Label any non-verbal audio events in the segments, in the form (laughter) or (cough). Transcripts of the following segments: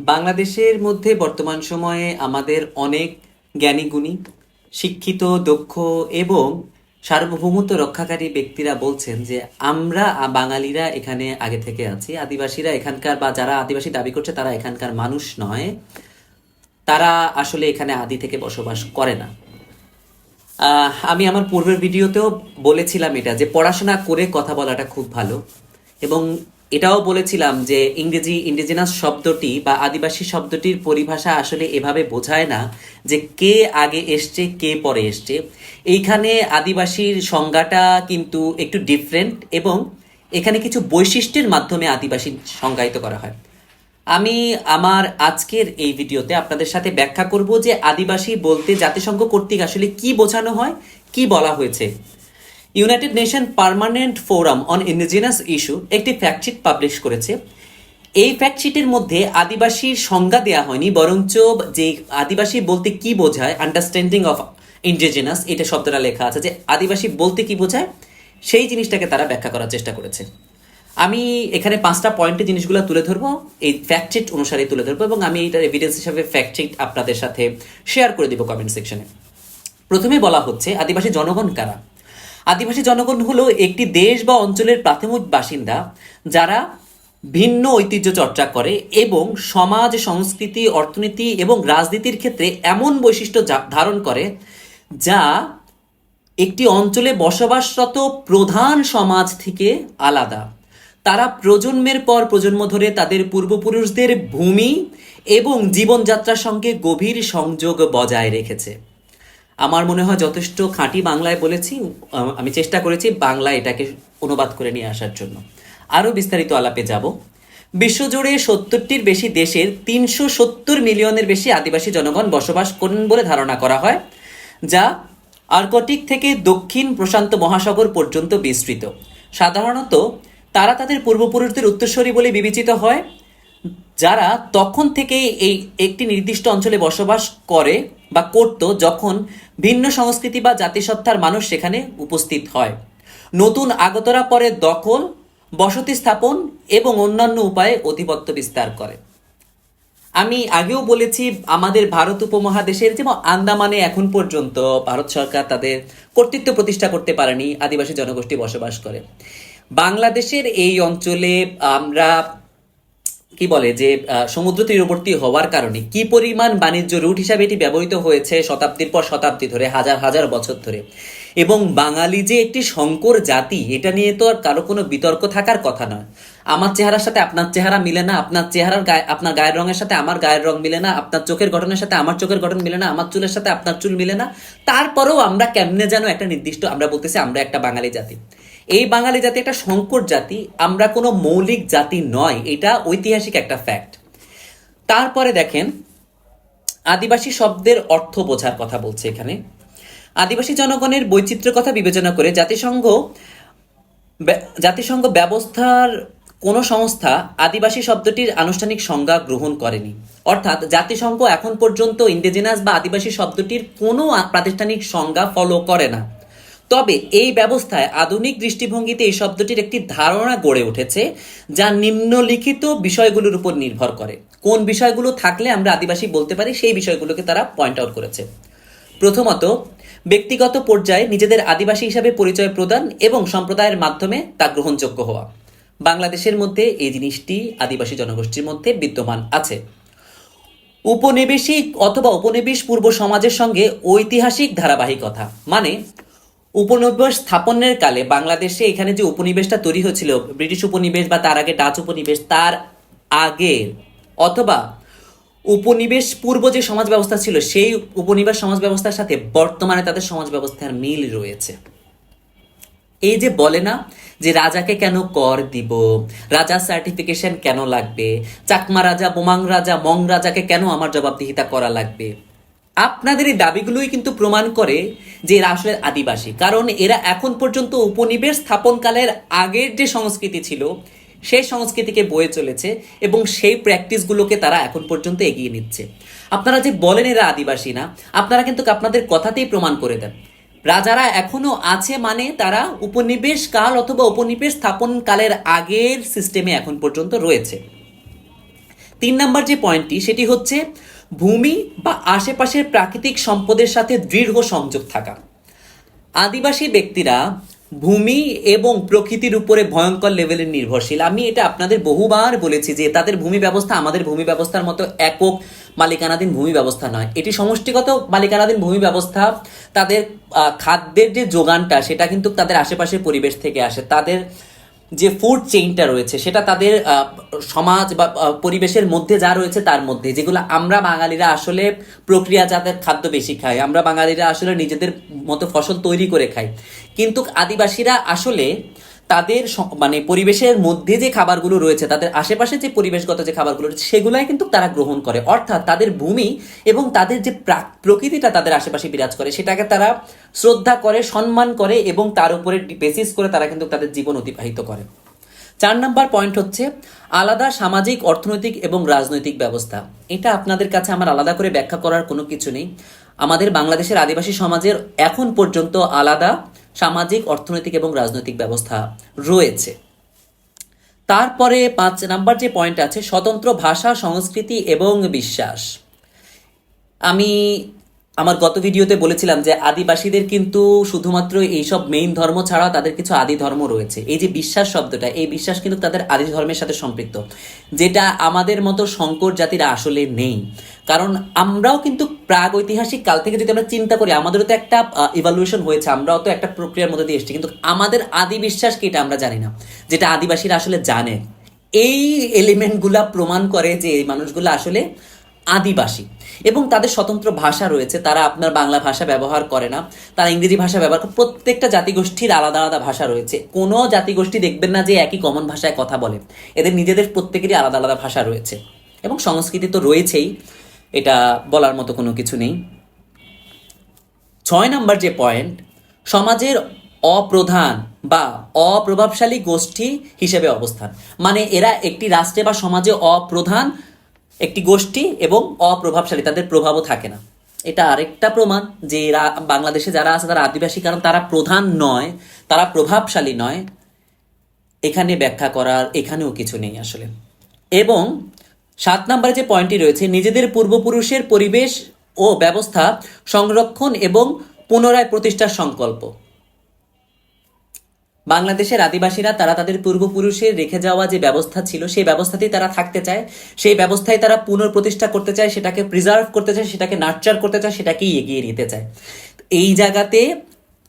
বাংলাদেশের মধ্যে বর্তমান সময়ে আমাদের অনেক জ্ঞানী গুণী, শিক্ষিত, দক্ষ এবং সার্বভৌমত্ব রক্ষাকারী ব্যক্তিরা বলছেন যে আমরা বাঙালিরা এখানে আগে থেকে আছি। আদিবাসীরা এখানকার বা যারা আদিবাসী দাবি করছে তারা এখানকার মানুষ নয়। তারা আসলে এখানে আদি থেকে বসবাস করে না। আমি আমার পূর্বের ভিডিওতেও বলেছিলাম এটা যে পড়াশোনা করে কথা বলাটা খুব ভালো এবং এটাও বলেছিলাম যে ইংরেজি ইন্ডিজিনাস শব্দটি বা আদিবাসী শব্দটির পরিভাষা আসলে এভাবে বোঝায় না যে কে আগে এসছে, কে পরে এসছে। এইখানে আদিবাসীর সংজ্ঞাটা কিন্তু একটু ডিফারেন্ট এবং এখানে কিছু বৈশিষ্ট্যের মাধ্যমে আদিবাসী সংজ্ঞায়িত করা হয়। আমি আমার আজকের এই ভিডিওতে আপনাদের সাথে ব্যাখ্যা করব যে আদিবাসী বলতে জাতিসংঘ কর্তৃক আসলে কি বোঝানো হয়, কি বলা হয়েছে। United nation permanent forum on indigenous issue একটি ফ্যাক্টশিট পাবলিশ করেছে। এই ফ্যাক্টশিটের মধ্যে আদিবাসীর সংজ্ঞা দেওয়া হয়নি, বরঞ্চ যে আদিবাসী বলতে কি বোঝায় আন্ডারস্ট্যান্ডিং অফ ইন্ডিজিনাস এটা শব্দটা লেখা আছে যে আদিবাসী বলতে কি বোঝায়, সেই জিনিসটাকে তারা ব্যাখ্যা করার চেষ্টা করেছে। আমি এখানে পাঁচটা পয়েন্টে জিনিসগুলো তুলে ধরবো, এই ফ্যাক্টশিট অনুসারে তুলে ধরবো এবং আমি এটার এভিডেন্স হিসাবে ফ্যাক্টশিট আপনাদের সাথে শেয়ার করে দিব কমেন্ট সেকশনে প্রথমে বলা হচ্ছে, আদিবাসী জনগণ কারা? আদিবাসী জনগণ হলো একটি দেশ বা অঞ্চলের প্রাথমিক বাসিন্দা যারা ভিন্ন ঐতিহ্য চর্চা করে এবং সমাজ, সংস্কৃতি, অর্থনীতি এবং রাজনীতির ক্ষেত্রে এমন বৈশিষ্ট্য ধারণ করে যা একটি অঞ্চলে বসবাসরত প্রধান সমাজ থেকে আলাদা। তারা প্রজন্মের পর প্রজন্ম ধরে তাদের পূর্বপুরুষদের ভূমি এবং জীবনযাত্রার সঙ্গে গভীর সংযোগ বজায় রেখেছে। আমার মনে হয় যথেষ্ট খাঁটি বাংলায় বলেছি আমি চেষ্টা করেছি বাংলা এটাকে অনুবাদ করে নিয়ে আসার জন্য। আরও বিস্তারিত আলাপে যাব। বিশ্বজুড়ে সত্তরটির বেশি দেশের তিনশো সত্তর মিলিয়নের বেশি আদিবাসী জনগণ বসবাস করেন বলে ধারণা করা হয়, যা আর্কটিক থেকে দক্ষিণ প্রশান্ত মহাসাগর পর্যন্ত বিস্তৃত। সাধারণত তারা তাদের পূর্বপুরুষদের উত্তরসূরি বলে বিবেচিত হয়। যারা তখন থেকেই এই একটি নির্দিষ্ট অঞ্চলে বসবাস করে বা করত যখন ভিন্ন সংস্কৃতি বা জাতিসত্তার মানুষ সেখানে উপস্থিত হয়। নতুন আগতরা পরে দখল, বসতি স্থাপন এবং অন্যান্য উপায়ে আধিপত্য বিস্তার করে। আমি আগেও বলেছি, আমাদের ভারত উপমহাদেশের যেমন আন্দামানে এখন পর্যন্ত ভারত সরকার তাদের কর্তৃত্ব প্রতিষ্ঠা করতে পারেনি, আদিবাসী জনগোষ্ঠী বসবাস করে। বাংলাদেশের এই অঞ্চলে আমরা কি বলে যে সমুদ্র তীরবর্তী হওয়ার কারণে কি পরিমাণ বাণিজ্য রুট হিসাবে এটি ব্যবহৃত হয়েছে শতাব্দীর পর শতাব্দী ধরে, হাজার হাজার বছর ধরে? এবং বাঙালি যে একটি সংকর জাতি, এটা নিয়ে তো আর কারও কোনো বিতর্ক থাকার কথা নয়। আমার চেহারার সাথে আপনার চেহারা মিলে না, আপনার চেহারার গায়ে, আপনার গায়ের রঙের সাথে আমার গায়ের রং মিলে না, আপনার চোখের গঠনের সাথে আমার চোখের গঠন মিলে না, আমার চুলের সাথে আপনার চুল মিলে না, তারপরেও আমরা কেমনে যেন একটা নির্দিষ্ট, আমরা বলতেছি আমরা একটা বাঙালি জাতি। এই বাঙালি জাতি একটা সংকট জাতি, আমরা কোনো মৌলিক জাতি নয়, এটা ঐতিহাসিক একটা ফ্যাক্ট তারপরে দেখেন, আদিবাসী শব্দের অর্থ বোঝার কথা বলছে এখানে। আদিবাসী জনগণের বৈচিত্র্য কথা বিবেচনা করে জাতিসংঘ জাতিসংঘ ব্যবস্থার কোনো সংস্থা আদিবাসী শব্দটির আনুষ্ঠানিক সংজ্ঞা গ্রহণ করেনি। অর্থাৎ জাতিসংঘ এখন পর্যন্ত ইন্ডিজিনাস বা আদিবাসী শব্দটির কোনো প্রাতিষ্ঠানিক সংজ্ঞা ফলো করে না। তবে এই ব্যবস্থায় আধুনিক দৃষ্টিভঙ্গিতে এই শব্দটির একটি ধারণা গড়ে উঠেছে, যা নিম্নলিখিত বিষয়গুলোর উপর নির্ভর করে। কোন বিষয়গুলো থাকলে আমরা আদিবাসী বলতে পারি, সেই বিষয়গুলোকে তারা পয়েন্ট আউট করেছে। প্রথমত, ব্যক্তিগত পর্যায়ে নিজেদের আদিবাসী হিসাবে পরিচয় প্রদান এবং সম্প্রদায়ের মাধ্যমে তা গ্রহণযোগ্য হওয়া। বাংলাদেশের মধ্যে এই জিনিসটি আদিবাসী জনগোষ্ঠীর মধ্যে বিদ্যমান আছে। উপনিবেশিক অথবা উপনিবেশ পূর্ব সমাজের সঙ্গে ঐতিহাসিক ধারাবাহিকতা মানে উপনিবেশ স্থাপনের কালে বাংলাদেশে এখানে যে উপনিবেশটা তৈরি হয়েছিল, ব্রিটিশ উপনিবেশ বা তার আগে ডাচ উপনিবেশ, তার আগে অথবা উপনিবেশ পূর্ব যে সমাজ ব্যবস্থা ছিল, সেই উপনিবেশ সমাজ ব্যবস্থার সাথে বর্তমানে তাদের সমাজ ব্যবস্থার মিল রয়েছে। এই যে বলে না যে রাজাকে কেন কর দিব রাজার সার্টিফিকেশন কেন লাগবে, চাকমা রাজা, বোমাং রাজা, মং রাজাকে কেন আমার জবাবদিহিতা করা লাগবে আপনাদের এই দাবিগুলোই কিন্তু প্রমাণ করে যে এরা আসলে আদিবাসী। কারণ এরা এখন পর্যন্ত উপনিবেশ স্থাপনকালের আগের যে সংস্কৃতি ছিল, সেই সংস্কৃতিকে বয়ে চলেছে এবং সেই প্র্যাকটিসগুলোকে তারা এখন পর্যন্ত এগিয়ে নিচ্ছে। আপনারা যে বলেন এরা আদিবাসী না, আপনারা কিন্তু আপনাদের কথাতেই প্রমাণ করে দেন। রাজারা এখনও আছে মানে তারা উপনিবেশ কাল অথবা উপনিবেশ স্থাপন কালের আগের সিস্টেমে এখন পর্যন্ত রয়েছে। তিন নাম্বার যে পয়েন্টটি সেটি হচ্ছে ভূমি বা আশেপাশের প্রাকৃতিক সম্পদের সাথে দৃঢ় সংযোগ থাকা। আদিবাসী ব্যক্তিরা ভূমি এবং প্রকৃতির উপরে ভয়ঙ্কর লেভেলের নির্ভরশীল। আমি এটা আপনাদের বহুবার বলেছি যে তাদের ভূমি ব্যবস্থা আমাদের ভূমি ব্যবস্থার মতো একক মালিকানাধীন ভূমি ব্যবস্থা নয়। এটি সমষ্টিগত মালিকানাধীন ভূমি ব্যবস্থা। তাদের খাদ্যের যে যোগানটা, সেটা কিন্তু তাদের আশেপাশের পরিবেশ থেকে আসে। তাদের যে ফুড চেইনটা রয়েছে, সেটা তাদের সমাজ বা পরিবেশের মধ্যে যা রয়েছে তার মধ্যে। যেগুলো আমরা বাঙালিরা আসলে প্রক্রিয়া যাদের খাদ্য বেশি খাই, আমরা বাঙালিরা আসলে নিজেদের মতো ফসল তৈরি করে খাই। কিন্তু আদিবাসীরা আসলে তাদের মানে পরিবেশের মধ্যে যে খাবারগুলো রয়েছে, তাদের আশেপাশে যে পরিবেশগত যে খাবারগুলো রয়েছে, সেগুলাই কিন্তু তারা গ্রহণ করে। অর্থাৎ তাদের ভূমি এবং তাদের যে প্রাক- প্রকৃতিটা তাদের আশেপাশে বিরাজ করে, সেটাকে তারা শ্রদ্ধা করে, সম্মান করে এবং তার উপরে বেসিস করে তারা কিন্তু তাদের জীবন অতিবাহিত করে। চার নাম্বার পয়েন্ট হচ্ছে আলাদা সামাজিক, অর্থনৈতিক এবং রাজনৈতিক ব্যবস্থা। এটা আপনাদের কাছে আমার আলাদা করে ব্যাখ্যা করার কোনো কিছু নেই। আমাদের বাংলাদেশের আদিবাসী সমাজের এখন পর্যন্ত আলাদা সামাজিক, অর্থনৈতিক এবং রাজনৈতিক ব্যবস্থা রয়েছে। তারপরে পাঁচ নাম্বার যে পয়েন্ট আছে, স্বতন্ত্র ভাষা, সংস্কৃতি এবং বিশ্বাস। আমি আমার গত ভিডিওতে বলেছিলাম যে আদিবাসীদের কিন্তু শুধুমাত্র এইসব মেইন ধর্ম ছাড়াও তাদের কিছু আদি ধর্ম রয়েছে। এই যে বিশ্বাস শব্দটা, এই বিশ্বাস কিন্তু তাদের আদি ধর্মের সাথে সম্পৃক্ত, যেটা আমাদের মতো শঙ্কর জাতিরা আসলে নেই। কারণ আমরাও কিন্তু প্রাগ ঐতিহাসিক কাল থেকে যদি আমরা চিন্তা করি, আমাদেরও তো একটা ইভালুয়েশন হয়েছে, আমরাও তো একটা প্রক্রিয়ার মধ্যে দিয়ে এসেছি, কিন্তু আমাদের আদি বিশ্বাস কি এটা আমরা জানি না, যেটা আদিবাসীরা আসলে জানে। এই এলিমেন্টগুলা প্রমাণ করে যে এই মানুষগুলো আসলে আদিবাসী। এবং তাদের স্বতন্ত্র ভাষা রয়েছে। তারা আপনার বাংলা ভাষা ব্যবহার করে না। তারা ইংরেজি ভাষা ব্যবহার করে। প্রত্যেকটা জাতিগোষ্ঠীর আলাদা আলাদা ভাষা রয়েছে। কোনো জাতিগোষ্ঠী দেখবেন না যে একই কমন ভাষায় কথা বলে। এদের নিজেদের প্রত্যেকেরই আলাদা আলাদা ভাষা রয়েছে। এবং সংস্কৃতি তো রয়েছেই। এটা বলার মতো কোনো কিছু নেই। ছয় নম্বর যে পয়েন্ট সমাজের অপ্রধান বা অপ্রভাবশালী গোষ্ঠী হিসেবে অবস্থান। মানে এরা একটি রাষ্ট্রে বা সমাজে অপ্রধান একটি গোষ্ঠী এবং অপ্রভাবশালী, তাদের প্রভাবও থাকে না। এটা আরেকটা প্রমাণ যে বাংলাদেশে যারা আছে তারা আদিবাসী, কারণ তারা প্রধান নয়, তারা প্রভাবশালী নয়। এখানে ব্যাখ্যা করার এখানেও কিছু নেই আসলে। এবং সাত নম্বরে যে পয়েন্টটি রয়েছে, নিজেদের পূর্বপুরুষের পরিবেশ ও ব্যবস্থা সংরক্ষণ এবং পুনরায় প্রতিষ্ঠার সংকল্প। বাংলাদেশের আদিবাসীরা তারা তাদের পূর্বপুরুষের রেখে যাওয়া যে ব্যবস্থা ছিল, সেই ব্যবস্থাতেই তারা থাকতে চায়। সেই ব্যবস্থায় তারা পুনঃপ্রতিষ্ঠা করতে চায়, সেটাকে প্রিজার্ভ করতে চায়, সেটাকে নার্চার করতে চায়, সেটাকেই এগিয়ে নিতে চায়। এই জায়গাতে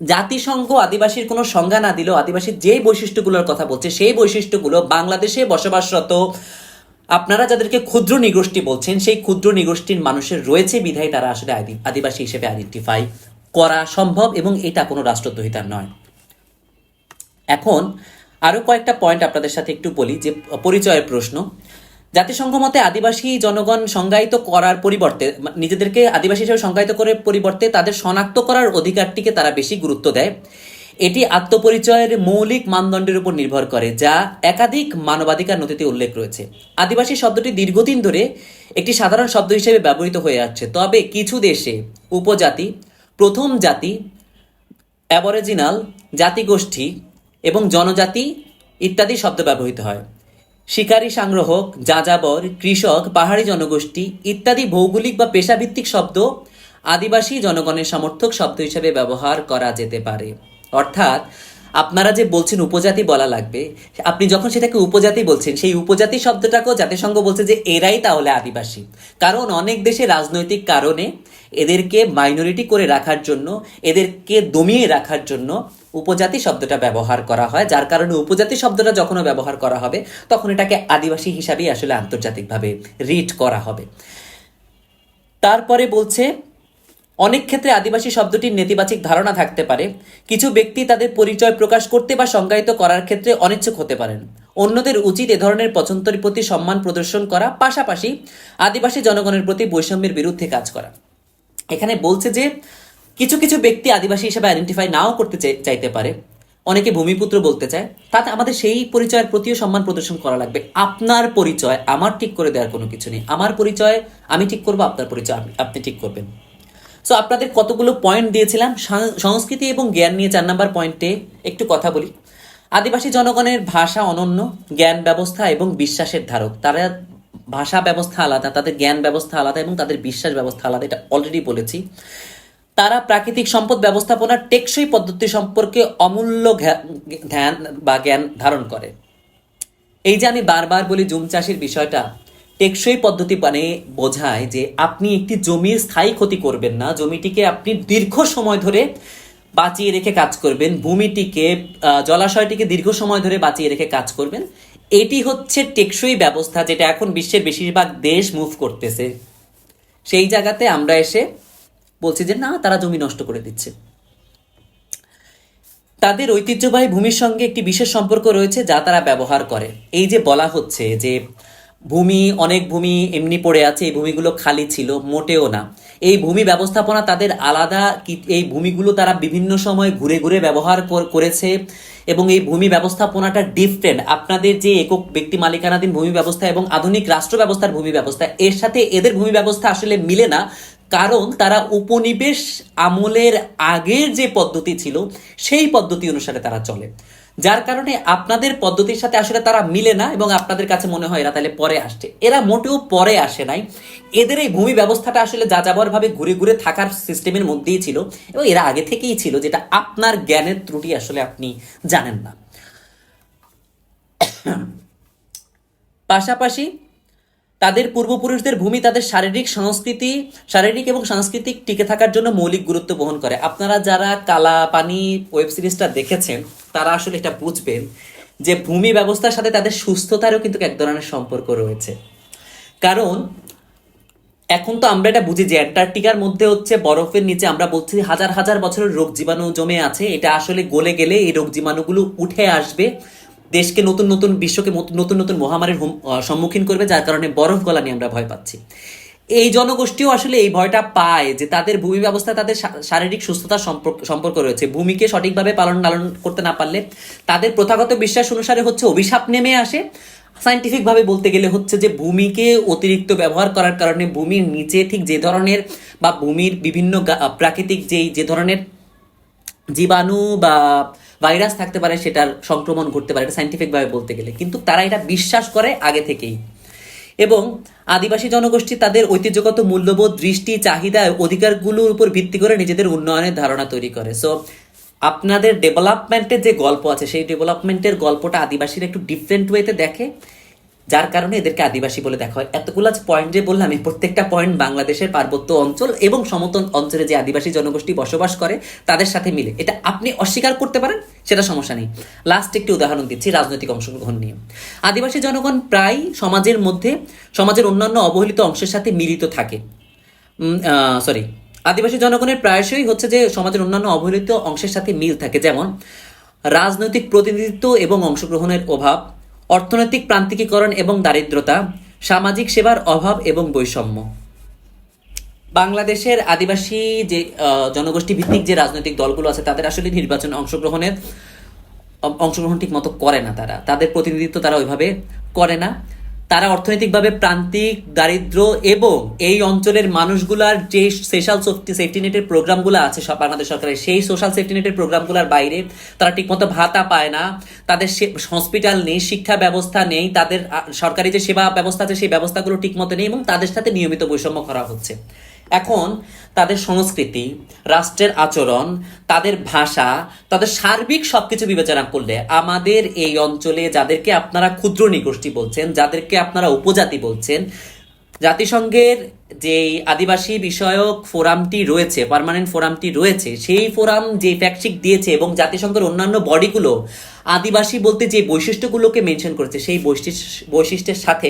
জাতিসংঘ আদিবাসীর কোনো সংজ্ঞা না দিলেও আদিবাসীর যে বৈশিষ্ট্যগুলোর কথা বলছে, সেই বৈশিষ্ট্যগুলো বাংলাদেশে বসবাসরত আপনারা যাদেরকে ক্ষুদ্র নিগোষ্ঠী বলছেন, সেই ক্ষুদ্র নিগোষ্ঠীর মানুষের রয়েছে বিধায় তারা আসলে আদি- আদিবাসী হিসেবে আইডেন্টিফাই করা সম্ভব এবং এটা কোনো রাষ্ট্রদ্রোহিতার নয়। এখন আরও কয়েকটা পয়েন্ট আপনাদের সাথে একটু বলি, যে পরিচয়ের প্রশ্ন। জাতিসংঘ মতে আদিবাসী জনগণ সংজ্ঞায়িত করার পরিবর্তে নিজেদেরকে আদিবাসী হিসেবে সংজ্ঞায়িত করার পরিবর্তে তাদের শনাক্ত করার অধিকারটিকে তারা বেশি গুরুত্ব দেয়। এটি আত্মপরিচয়ের মৌলিক মানদণ্ডের উপর নির্ভর করে, যা একাধিক মানবাধিকার নথিতে উল্লেখ রয়েছে। আদিবাসী শব্দটি দীর্ঘদিন ধরে একটি সাধারণ শব্দ হিসেবে ব্যবহৃত হয়ে আসছে। তবে কিছু দেশে উপজাতি, প্রথম জাতি অ্যাবরিজিনাল জাতিগোষ্ঠী এবং জনজাতি ইত্যাদি শব্দ ব্যবহৃত হয়। শিকারী সংগ্রহক, যাযাবর, কৃষক, পাহাড়ি জনগোষ্ঠী ইত্যাদি ভৌগোলিক বা পেশাভিত্তিক শব্দ আদিবাসী জনগণের সমর্থক শব্দ হিসেবে ব্যবহার করা যেতে পারে। অর্থাৎ, আপনারা যে বলছেন উপজাতি বলা লাগবে, আপনি যখন সেটাকে উপজাতি বলছেন, সেই উপজাতি শব্দটাকেও জাতিসংঘ বলছে যে এরাই তাহলে আদিবাসী। কারণ অনেক দেশে রাজনৈতিক কারণে এদেরকে মাইনরিটি করে রাখার জন্য, এদেরকে দমিয়ে রাখার জন্য উপজাতি শব্দটা ব্যবহার করা হয়, যার কারণে উপজাতি শব্দটা যখনও ব্যবহার করা হবে, তখন এটাকে আদিবাসী হিসাবেই আসলে আন্তর্জাতিকভাবে রিড করা হবে। তারপরে বলছে, অনেক ক্ষেত্রে আদিবাসী শব্দটির নেতিবাচক ধারণা থাকতে পারে। কিছু ব্যক্তি তাদের পরিচয় প্রকাশ করতে বা সংজ্ঞায়িত করার ক্ষেত্রে অনিচ্ছুক হতে পারেন। অন্যদের উচিত এ ধরনের পছন্দের প্রতি সম্মান প্রদর্শন করা, পাশাপাশি আদিবাসী জনগণের প্রতি বৈষম্যের বিরুদ্ধে কাজ করা। এখানে বলছে যে কিছু কিছু ব্যক্তি আদিবাসী হিসেবে আইডেন্টিফাই নাও করতে চাইতে পারে। অনেকে ভূমিপুত্র বলতে চায়। তাতে আমাদের সেই পরিচয়ের প্রতিও সম্মান প্রদর্শন করা লাগবে। আপনার পরিচয় আমার ঠিক করে দেওয়ার কোনো কিছু নেই। আমার পরিচয়, আমি ঠিক করব, আপনার পরিচয় আপনি- ঠিক করবেন। সো আপনাদের কতগুলো পয়েন্ট দিয়েছিলাম? সংস্কৃতি এবং জ্ঞান নিয়ে চার নাম্বার পয়েন্টে একটু কথা বলি। আদিবাসী জনগণের ভাষা অনন্য, জ্ঞান ব্যবস্থা এবং বিশ্বাসের ধারক। তারা ভাষা ব্যবস্থা আলাদা, তাদের জ্ঞান ব্যবস্থা আলাদা এবং তাদের বিশ্বাস ব্যবস্থা আলাদা, এটা অলরেডি বলেছি। তারা প্রাকৃতিক সম্পদ ব্যবস্থাপনার টেকসই পদ্ধতি সম্পর্কে অমূল্য ধ্যান বা জ্ঞান ধারণ করে। এই যে আমি বারবার বলি জুম চাষের বিষয়টা, টেকসই পদ্ধতি মানে বোঝায় যে আপনি একটি জমির স্থায়ী ক্ষতি করবেন না। জমিটিকে আপনি দীর্ঘ সময় ধরে বাঁচিয়ে রেখে কাজ করবেন। ভূমিটিকে জলাশয়টিকে দীর্ঘ সময় ধরে বাঁচিয়ে রেখে কাজ করবেন। এটি হচ্ছে টেকসই ব্যবস্থা যেটা এখন বিশ্বের বেশিরভাগ দেশ মুভ করতেছে। সেই জায়গাতে আমরা এসে বলছি যে, না, তারা জমি নষ্ট করে দিচ্ছে। তাদের ঐতিহ্যবাহী ভূমির সঙ্গে একটি বিশেষ সম্পর্ক রয়েছে যা তারা ব্যবহার করে। এই যে বলা হচ্ছে যে, ভূমি, অনেক ভূমি এমনি পড়ে আছে, এই ভূমিগুলো খালি ছিল, মোটেও না। এই ভূমি ব্যবস্থাপনা তাদের আলাদা এই ভূমিগুলো তারা বিভিন্ন সময় ঘুরে ঘুরে ব্যবহার করেছে এবং এই ভূমি ব্যবস্থাপনাটা ডিফারেন্ট আপনাদের যে একক ব্যক্তি মালিকানাধীন ভূমি ব্যবস্থা এবং আধুনিক রাষ্ট্র ব্যবস্থার ভূমি ব্যবস্থা, এর সাথে এদের ভূমি ব্যবস্থা আসলে মিলে না। কারণ তারা উপনিবেশ আমলের আগের যে পদ্ধতি ছিল, সেই পদ্ধতি অনুসারে তারা চলে। যার কারণে আপনাদের পদ্ধতির সাথে আসলে তারা মিলে না এবং আপনাদের কাছে মনে হয়, এরা তাহলে পরে আসছে। এরা মোটেও পরে আসে নাই। এদের এই ভূমি ব্যবস্থাটা আসলে যাযাবরভাবে ঘুরে ঘুরে থাকার সিস্টেমের মধ্যেই ছিল এবং এরা আগে থেকেই ছিল, যেটা আপনার জ্ঞানের ত্রুটি আসলে আপনি জানেন না। (coughs) পাশাপাশি তাদের পূর্বপুরুষদের ভূমি তাদের শারীরিক সংস্কৃতি, শারীরিক এবং সাংস্কৃতিক টিকে থাকার জন্য মৌলিক গুরুত্ব বহন করে। আপনারা যারা কালা পানি ওয়েব সিরিজটা দেখেছেন, তারা আসলে এটা বুঝবেন যে ভূমি ব্যবস্থার সাথে তাদের সুস্থতারও কিন্তু এক ধরনের সম্পর্ক রয়েছে। কারণ, এখন তো আমরা এটা বুঝি যে অ্যান্টার্কটিকার মধ্যে হচ্ছে বরফের নিচে আমরা বলছি হাজার হাজার বছরের রোগ জীবাণু জমে আছে। এটা আসলে গলে গেলে এই রোগ জীবাণুগুলো উঠে আসবে। দেশকে নতুন নতুন বিশ্বকে নতুন নতুন মহামারীর সম্মুখীন করবে, যার কারণে বরফ গলা নিয়ে আমরা ভয় পাচ্ছি। এই জনগোষ্ঠীও আসলে এই ভয়টা পায় যে তাদের ভূমি ব্যবস্থা, তাদের শারীরিক সুস্থতার সম্পর্ক রয়েছে। ভূমিকে সঠিকভাবে পালন লালন করতে না পারলে তাদের প্রথাগত বিশ্বাস অনুসারে হচ্ছে অভিশাপ নেমে আসে। সাইন্টিফিক ভাবে বলতে গেলে হচ্ছে যে ভূমিকে অতিরিক্ত ব্যবহার করার কারণে ভূমির নিচে ঠিক যে ধরনের বা ভূমির বিভিন্ন প্রাকৃতিক যেই যে ধরনের জীবাণু বা ভাইরাস থাকতে পারে, সেটার সংক্রমণ ঘটতে পারে, এটা সাইন্টিফিকভাবে বলতে গেলে। কিন্তু তারা এটা বিশ্বাস করে আগে থেকেই। এবং আদিবাসী জনগোষ্ঠী তাদের ঐতিহ্যগত মূল্যবোধ, দৃষ্টি, চাহিদা, অধিকারগুলোর উপর ভিত্তি করে নিজেদের উন্নয়নের ধারণা তৈরি করে। সো আপনাদের ডেভেলপমেন্টের যে গল্প আছে, সেই ডেভেলপমেন্টের গল্পটা আদিবাসীরা একটু ডিফারেন্ট ওয়েতে দেখে। যার কারণে এদেরকে আদিবাসী বলে দেখা হয়। এতগুলো পয়েন্ট যে বললাম, এই প্রত্যেকটা পয়েন্ট বাংলাদেশের পার্বত্য অঞ্চল এবং সমতল অঞ্চলে যে আদিবাসী জনগোষ্ঠী বসবাস করে, তাদের সাথে মিলে। এটা আপনি অস্বীকার করতে পারেন, সেটা সমস্যা নেই। লাস্ট একটি উদাহরণ দিচ্ছি, রাজনৈতিক অংশগ্রহণ নিয়ে। আদিবাসী জনগণ প্রায় সমাজের মধ্যে, সমাজের অন্যান্য অবহেলিত অংশের সাথে মিলিত থাকে। সরি আদিবাসী জনগণের প্রায়শই হচ্ছে যে সমাজের অন্যান্য অবহেলিত অংশের সাথে মিল থাকে। যেমন, রাজনৈতিক প্রতিনিধিত্ব এবং অংশগ্রহণের অভাব অর্থনৈতিক প্রান্তিকীকরণ এবং দারিদ্রতা, সামাজিক সেবার অভাব এবং বৈষম্য। বাংলাদেশের আদিবাসী যে জনগোষ্ঠী ভিত্তিক যে রাজনৈতিক দলগুলো আছে, তাদের আসলে নির্বাচনে অংশগ্রহণের অংশগ্রহণ ঠিক মতো করে না তারা। তাদের প্রতিনিধিত্ব তারা ওইভাবে করে না। তারা অর্থনৈতিকভাবে প্রান্তিক দারিদ্র এবং এই অঞ্চলের মানুষগুলার যে সোশ্যাল সেফটি নেটের প্রোগ্রামগুলো আছে সব বাংলাদেশ সরকারের, সেই সোশ্যাল সেফটি নেটের প্রোগ্রামগুলোর বাইরে তারা ঠিকমতো ভাতা পায় না। তাদের হসপিটাল নেই, শিক্ষা ব্যবস্থা নেই, তাদের সরকারি যে সেবা ব্যবস্থা আছে, সেই ব্যবস্থাগুলো ঠিকমতো নেই এবং তাদের সাথে নিয়মিত বৈষম্য করা হচ্ছে। এখন তাদের সংস্কৃতি, রাষ্ট্রের আচরণ, তাদের ভাষা, তাদের সার্বিক সবকিছু বিবেচনা করলে আমাদের এই অঞ্চলে যাদেরকে আপনারা ক্ষুদ্র নিগোষ্ঠী বলছেন, যাদেরকে আপনারা উপজাতি বলছেন, জাতিসংঘের যে আদিবাসী বিষয়ক ফোরামটি রয়েছে পার্মানেন্ট ফোরামটি রয়েছে, সেই ফোরাম যে ফ্যাক্টশিট দিয়েছে এবং জাতিসংঘের অন্যান্য বডিগুলো আদিবাসী বলতে যে বৈশিষ্ট্যগুলোকে মেনশন করেছে, সেই বৈশিষ্ট্য, বৈশিষ্ট্যের সাথে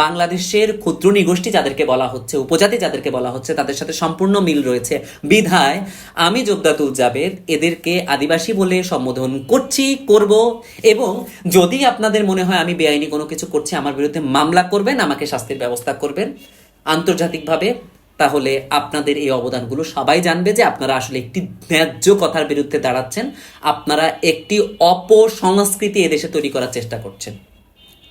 বাংলাদেশের ক্ষুদ্র নিগোষ্ঠী যাদেরকে বলা হচ্ছে, উপজাতি যাদেরকে বলা হচ্ছে, তাদের সাথে সম্পূর্ণ মিল রয়েছে। বিধায় আমি জোবদাতুল জাবেদ, এদেরকে আদিবাসী বলে সম্বোধন করছি, করব এবং যদি আপনাদের মনে হয় আমি বেআইনি কোনো কিছু করছি, আমার বিরুদ্ধে মামলা করবেন, আমাকে শাস্তির ব্যবস্থা করবেন। আন্তর্জাতিকভাবে, তাহলে আপনাদের এই অবদানগুলো সবাই জানবে যে আপনারা আসলে একটি ন্যায্য কথার বিরুদ্ধে দাঁড়াচ্ছেন। আপনারা একটি অপসংস্কৃতি এদেশে তৈরি করার চেষ্টা করছেন।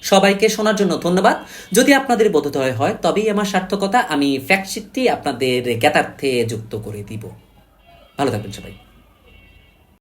সবাইকে শোনার জন্য ধন্যবাদ। যদি আপনাদের বোধোদয় হয়, তবেই আমার সার্থকতা, আমি ফ্যাক্টশিটটি আপনাদের জ্ঞাতার্থে যুক্ত করে দিব। ভালো থাকবেন সবাই।